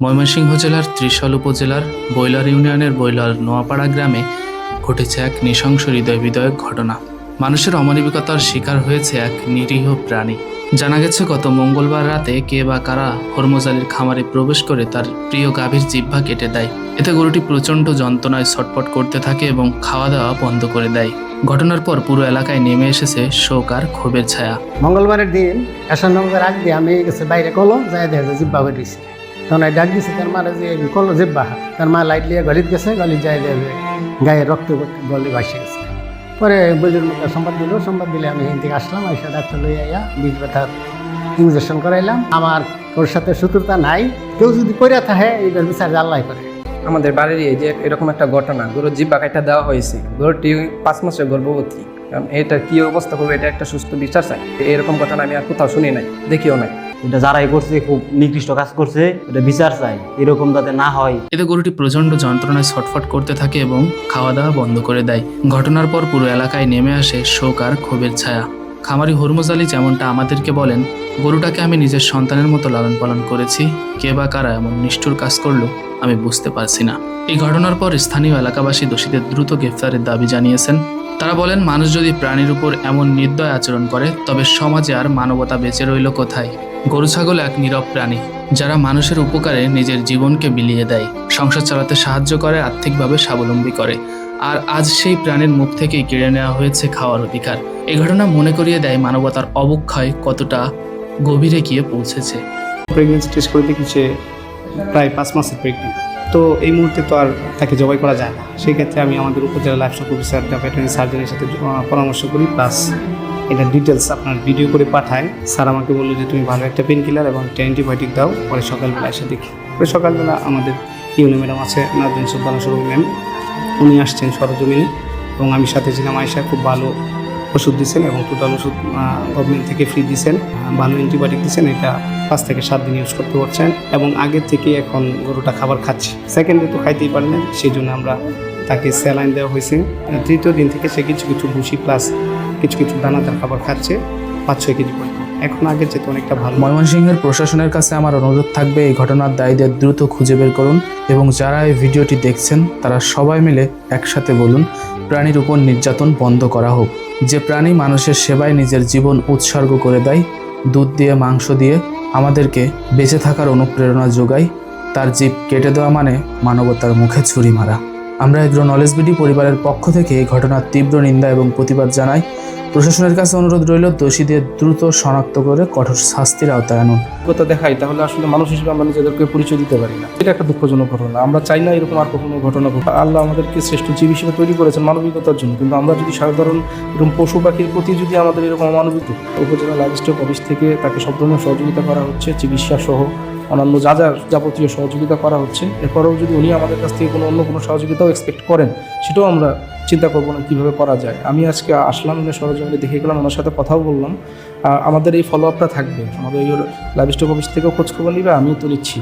ময়মনসিংহ জেলার ত্রিশাল উপজেলার বৈলার ইউনিয়নের বৈলার নোয়াপাড়া গ্রামে ঘটেছে এক নৃশংস হৃদয় বিদয়ক ঘটনা। মানুষের অমানবিকতার শিকার হয়েছে এক নিরীহ প্রাণী। জানা গেছে, গত মঙ্গলবার রাতে কে বা কারা হরমোজালির খামারে প্রবেশ করে তার প্রিয় গাভীর জিহ্বা কেটে দেয়। এতে গরুটি প্রচণ্ড যন্ত্রণায় ছটপট করতে থাকে এবং খাওয়া দাওয়া বন্ধ করে দেয়। ঘটনার পর পুরো এলাকায় নেমে এসেছে শোক আর ক্ষোভের ছায়া। মঙ্গলবারের দিন এসন নম্বর আমি গেছে বাইরে কলো যাই দেখে জিব্বা দিয়েছি তখন ডাক দিছি, তার মারে যে কলো জিব্বা, তার মা লাইট লিয়ে গলিত গেছে, গলি যাই দেখে গায়ে রক্ত গলি ভাসে গেছে। পরে বলির মধ্যে সংবাদ দিল সংবাদ দিলে আমি থেকে আসলাম, এসে ডাক্তার লই আইয়া বিষ ব্যথার ইঞ্জেকশন করাইলাম। আমার ওর সাথে শত্রুতা নাই, কেউ যদি করে থাকে এইটার বিচার আল্লাহ করে। আমাদের বাড়ির এই যে এরকম একটা ঘটনা, গরুর জিব্বা কাটা দেওয়া হয়েছে, গরুটি পাঁচ মাসের গর্ভবতী। কারণ এটা কি অবস্থা করবে, এটা একটা সুস্থ বিচার চাই। এরকম ঘটনা আমি আর কোথাও শুনি নাই, দেখিও নাই। এটা যারাই করছে, খুব নিকৃষ্ট কাজ করছে, এটা বিচার চাই, এরকম যাতে না হয়। এতে গরুটি প্রচণ্ড যন্ত্রণায় ছটফট করতে থাকে এবং খাওয়া দাওয়া বন্ধ করে দেয়। ঘটনার পর পুরো এলাকায় নেমে আসে শোক আর ক্ষোভের ছায়া। খামারি হরমুজ আলী যেমনটা আমাদেরকে বলেন, গরুটাকে আমি নিজের সন্তানের মতো লালন পালন করেছি, কে বা কারা এমন নিষ্ঠুর কাজ করল, আমি বুঝতে পারছি না। এই ঘটনার পর স্থানীয় এলাকাবাসী দোষীদের দ্রুত গ্রেফতারের দাবি জানিয়েছেন। তারা বলেন, মানুষ যদি প্রাণীর উপর এমন নির্দয় আচরণ করে, তবে সমাজে আর মানবতা বেঁচে রইল কোথায়? গরু, ছাগল এক নীরব প্রাণী, যারা মানুষের উপকারে নিজের জীবনকে বিলিয়ে দেয়, সংসার চালাতে সাহায্য করে, আর্থিকভাবে স্বাবলম্বী করে। আর আজ সেই প্রাণীর মুখ থেকেই কেড়ে নেওয়া হয়েছে খাওয়ার অধিকার। এ ঘটনা মনে করিয়ে দেয়, মানবতার অবক্ষয় কতটা গভীরে গিয়ে পৌঁছেছে। প্রেগনেন্সি টেস্ট করে দেখি সে প্রায় পাঁচ মাসের প্রেগনেন্ট তো এই মুহূর্তে তো আর তাকে জবাই করা যায় না। সেই ক্ষেত্রে আমি আমাদের উপজেলা লাইফস্টক অফিসার ভেটেরিনারি সার্জনের সাথে পরামর্শ করি। প্লাস এটা ডিটেলস আপনার ভিডিও করে পাঠায়। স্যার আমাকে বলল যে, তুমি ভালো একটা পেন কিলার এবং একটা অ্যান্টিবায়োটিক দাও। পরে সকালবেলা এসে দেখি। পরে সকালবেলা আমাদের ইউনি ম্যাডাম আছে নাজদিন সুলতানা সরু ম্যাম। উনি আসছেন সরজমিনে এবং আমি সাথে ছিলাম আয়সা খুব ভালো ওষুধ দিচ্ছেন এবং টোটাল ওষুধ গভর্নমেন্ট থেকে ফ্রি দিচ্ছেন ভালো অ্যান্টিবায়োটিক দিচ্ছেন, এটা পাঁচ থেকে সাত দিন ইউজ করতে পারছেন এবং আগের থেকে এখন গরুটা খাবার খাচ্ছে। সেকেন্ডে তো খাইতেই পারে না সেই জন্য আমরা তাকে স্যালাইন দেওয়া হয়েছে। তৃতীয় দিন থেকে সে কিছু কিছু ভুসি প্লাস কিছু কিছু দানাদার খাবার খাচ্ছে, পাঁচ ছয় কেজি পরিমাণ এখন আগের চেয়ে অনেকটা ভালো। ময়মনসিংহের প্রশাসনের কাছে আমার অনুরোধ থাকবে, এই ঘটনার দায়ীদের দ্রুত খুঁজে বের করুন এবং যারা এই ভিডিওটি দেখছেন, তারা সবাই মিলে একসাথে বলুন, প্রাণীর উপর নির্যাতন বন্ধ করা হোক। যে প্রাণী মানুষের সেবায় নিজের জীবন উৎসর্গ করে দেয়, দুধ দিয়ে, মাংস দিয়ে আমাদেরকে বেঁচে থাকার অনুপ্রেরণা যোগায়, তার জীব কেটে দেওয়া মানে মানবতার মুখে ছুরি মারা। আমরা এগ্রো নলেজ বিডি পরিবারের পক্ষ থেকে এই ঘটনার তীব্র নিন্দা এবং প্রতিবাদ জানাই। প্রশাসনের কাছে অনুরোধ রইল দোষীদের দ্রুত শনাক্ত করে কঠোর শাস্তির আওতায় আনুন। অভিজ্ঞতা দেখাই, তাহলে আসলে মানুষ হিসেবে আমরা নিজেদেরকে পরিচয় দিতে পারি না। এটা একটা দুঃখজনক ঘটনা। আমরা চাই না এরকম আর কখনো ঘটনা ঘটে আল্লাহ আমাদেরকে শ্রেষ্ঠ জীব হিসেবে তৈরি করেছেন মানবিকতার জন্য। কিন্তু আমরা যদি সাধারণ এরকম পশু পাখির প্রতি যদি আমাদের এরকম অমানবিক উপজেলা লাইফস্টক অফিস থেকে তাকে সব ধরনের সহযোগিতা করা হচ্ছে, চিকিৎসা সহ অন্যান্য যা যা যাবতীয় সহযোগিতা করা হচ্ছে, এরপরেও যদি উনি আমাদের কাছ থেকে কোনো অন্য কোনো সহযোগিতাও এক্সপেক্ট করেন, সেটাও আমরা চিন্তা করব না কীভাবে করা যায়। আমি আজকে আসলাম, উনি সরজমিনে দেখে গেলাম, ওনার সাথে কথাও বললাম। আমাদের এই ফলো আপটা থাকবে। আমাদের লাইভ স্টক অফিস থেকেও খোঁজখবর নিবে, আমিও তো নিচ্ছি।